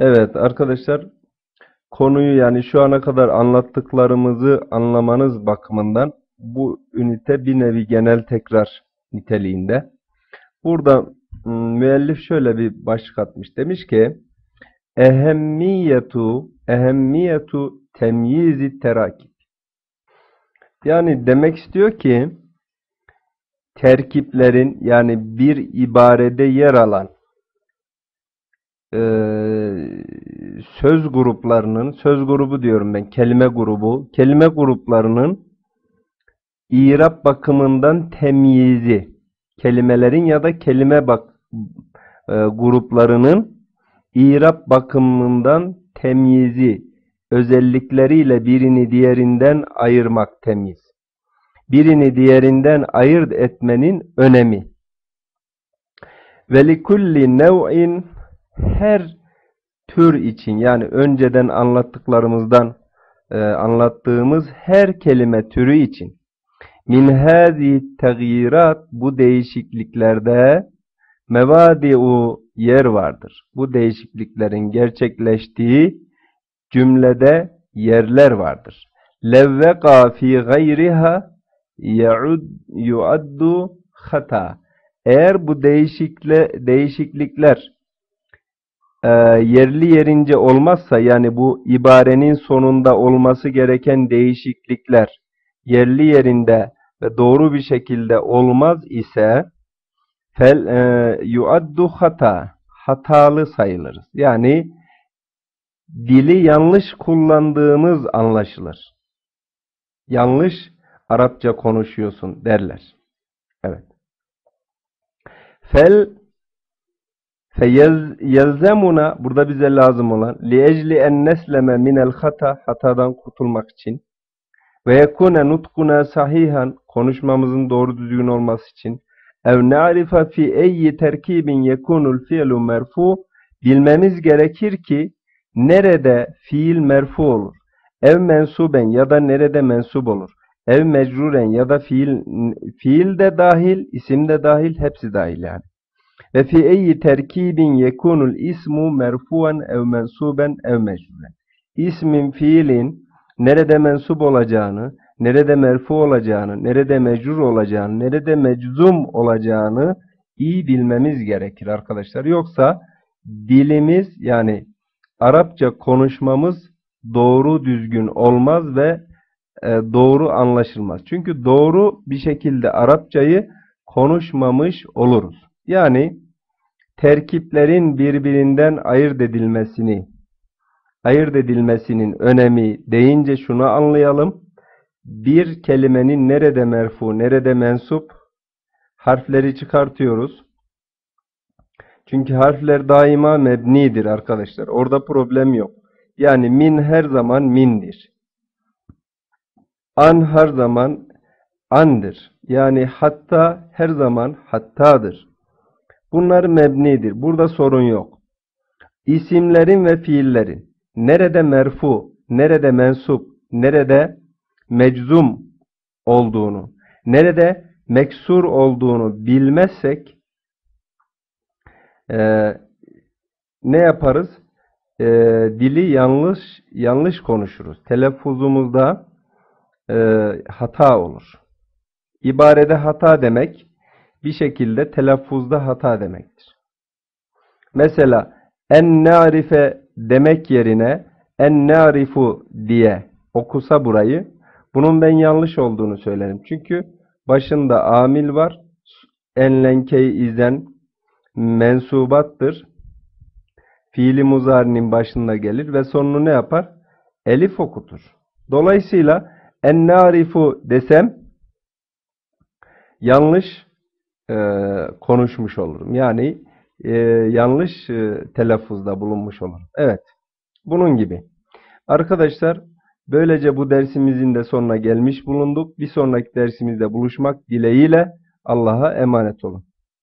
Evet arkadaşlar konuyu yani şu ana kadar anlattıklarımızı anlamanız bakımından bu ünite bir nevi genel tekrar niteliğinde. Burada müellif şöyle bir başlık atmış. Demiş ki ehemmiyetu ehemmiyetu temyizi terakip. Yani demek istiyor ki terkiplerin yani bir ibarede yer alan e, söz gruplarının, söz grubu diyorum ben, kelime grubu, kelime gruplarının İrab bakımından temyizi, kelimelerin ya da kelime bak e, gruplarının İrab bakımından temyizi, özellikleriyle birini diğerinden ayırmak temiz. Birini diğerinden ayırt etmenin önemi. Ve likulli nev'in her tür için yani önceden anlattıklarımızdan e, anlattığımız her kelime türü için min hâzi tegyirat bu değişikliklerde mevadi'u yer vardır. Bu değişikliklerin gerçekleştiği cümlede yerler vardır. Levveka fi gayriha yuaddu hata. Eğer bu değişikle, değişiklikler e, yerli yerince olmazsa yani bu ibarenin sonunda olması gereken değişiklikler yerli yerinde ve doğru bir şekilde olmaz ise fel e, yuaddu hata hatalı sayılırız. Yani dili yanlış kullandığımız anlaşılır. Yanlış Arapça konuşuyorsun derler. Evet. Fel feyelzemuna burada bize lazım olan li ecli en nesleme minel hata hatadan kurtulmak için ve yekune nutkuna sahihan konuşmamızın doğru düzgün olması için. Ev na'rife fi eyyi terkibin yekunul fi'lu merfu bilmemiz gerekir ki nerede fiil merfu olur? Ev mensuben ya da nerede mensup olur? Ev mecruren ya da fiil fiil de dahil isim de dahil hepsi dahil yani ve fi eyyi terkibin yekunul ismu merfuan ev mensuben ev mecruren ismin fiilin nerede mensup olacağını, nerede merfu olacağını, nerede mecrur olacağını, nerede meczum olacağını iyi bilmemiz gerekir arkadaşlar. Yoksa dilimiz yani Arapça konuşmamız doğru düzgün olmaz ve e, doğru anlaşılmaz. Çünkü doğru bir şekilde Arapçayı konuşmamış oluruz. Yani terkiplerin birbirinden ayırt edilmesini ayırt edilmesinin önemi deyince şunu anlayalım. Bir kelimenin nerede merfu, nerede mensup harfleri çıkartıyoruz. Çünkü harfler daima mebnidir arkadaşlar. Orada problem yok. Yani min her zaman mindir. An her zaman andır. Yani hatta her zaman hattadır. Bunlar mebnidir. Burada sorun yok. İsimlerin ve fiillerin nerede merfu, nerede mensup, nerede meczum olduğunu, nerede meksur olduğunu bilmezsek e, ne yaparız? E, dili yanlış yanlış konuşuruz. Telaffuzumuzda e, hata olur. İbarede hata demek bir şekilde telaffuzda hata demektir. Mesela en narife demek yerine en narifu diye okusa burayı bunun ben yanlış olduğunu söylerim. Çünkü başında amil var. Enlenkey izen mensubattır. Fiili muzarinin başında gelir ve sonunu ne yapar? Elif okutur. Dolayısıyla en narifu desem yanlış e, konuşmuş olurum. Yani e, yanlış e, telaffuzda bulunmuş olur. Evet. Bunun gibi. Arkadaşlar böylece bu dersimizin de sonuna gelmiş bulunduk. Bir sonraki dersimizde buluşmak dileğiyle Allah'a emanet olun.